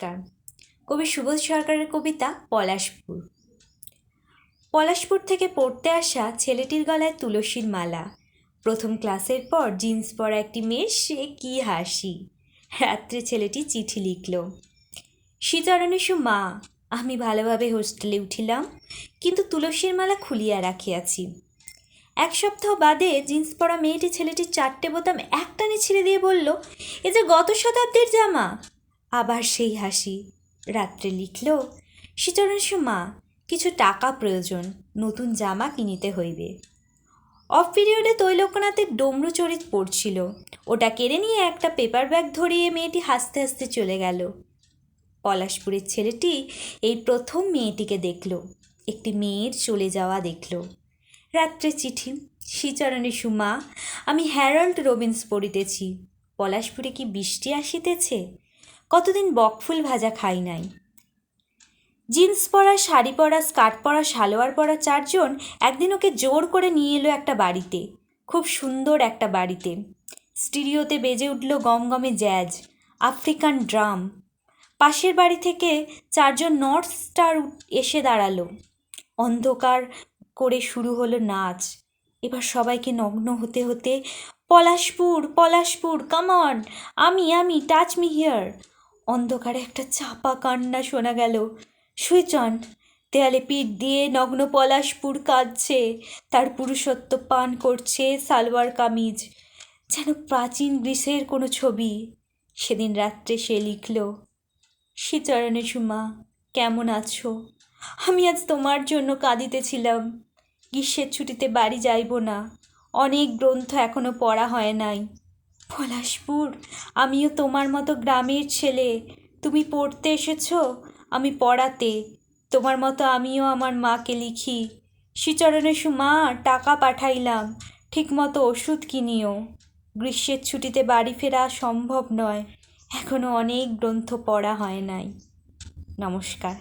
নমস্কার। কবি সুবোধ সরকারের কবিতা পলাশপুর। পলাশপুর থেকে পড়তে আসা ছেলেটির গলায় তুলসীর মালা। প্রথম ক্লাসের পর জিন্স পরা একটি মেয়ে, সে কী হাসি। রাত্রে ছেলেটি চিঠি লিখল শ্রীচরণেশু মা, আমি ভালোভাবে হোস্টেলে উঠিলাম, কিন্তু তুলসীর মালা খুলিয়া রাখিয়াছি। এক সপ্তাহ বাদে জিন্স পরা মেয়েটি ছেলেটির চারটে বোতাম একটানে ছিঁড়ে দিয়ে বলল, এ যে গত শতাব্দীর জামা আবার সেই হাসি। রাত্রে লিখল শ্রীচরণেশু মা, কিছু টাকা প্রয়োজন, নতুন জামা কিনিতে হইবে। অফ পিরিয়ডে তৈলকনাথের ডমরু চরিত পড়ছিল। ওটা কেড়ে নিয়ে একটা পেপার ব্যাগ ধরিয়ে মেয়েটি হাসতে হাসতে চলে গেল। পলাশপুরের ছেলেটি এই প্রথম মেয়েটিকে দেখল। একটি মেয়ের চলে যাওয়া দেখল। রাত্রে চিঠি শ্রীচরণে সুমা আমি হ্যারল্ড রবিন্স পড়িতেছি। পলাশপুরে কি বৃষ্টি আসিতেছে? কতদিন বকফুল ভাজা খাই নাই। জিন্স পরা, শাড়ি পরা, স্কার্ট পরা, সালোয়ার পরা চারজন একদিন ওকে জোর করে নিয়ে এলো একটা বাড়িতে, খুব সুন্দর একটা বাড়িতে। স্টিরিওতে বেজে উঠল গমগমে জ্যাজ, আফ্রিকান ড্রাম। পাশের বাড়ি থেকে চারজন নর্থ স্টার এসে দাঁড়াল। অন্ধকার করে শুরু হলো নাচ। এবার সবাইকে নগ্ন হতে হতে, পলাশপুর পলাশপুর কামন আমি আমি টাচ মি হিয়ার অন্ধকারে একটা চাপা কান্না শোনা গেল। সুইচ অন দেয়ালে পিঠ দিয়ে নগ্ন পলাশপুর কাঁদছে। তার পুরুষত্ব পান করছে সালোয়ার কামিজ, যেন প্রাচীন গ্রীসের কোনো ছবি। সেদিন রাত্রে সে লিখল শ্রীচরণে সুমা, কেমন আছো? আমি আজ তোমার জন্য কাঁদিতেছিলাম। গ্রীষ্মের ছুটিতে বাড়ি যাইব না। অনেক গ্রন্থ এখনও পড়া হয় নাই। পলাশপুর, আমিও তোমার মতো গ্রামের ছেলে। তুমি পড়তে এসেছ? আমি পড়াতে। তোমার মতো আমিও আমার মাকে লিখি। শ্রীচরণে সুমা, টাকা পাঠাইলাম। ঠিকমতো ওষুধ কিনিও। গ্রীষ্মের ছুটিতে বাড়ি ফেরা সম্ভব নয়। এখনও অনেক গ্রন্থ পড়া হয় নাই। নমস্কার।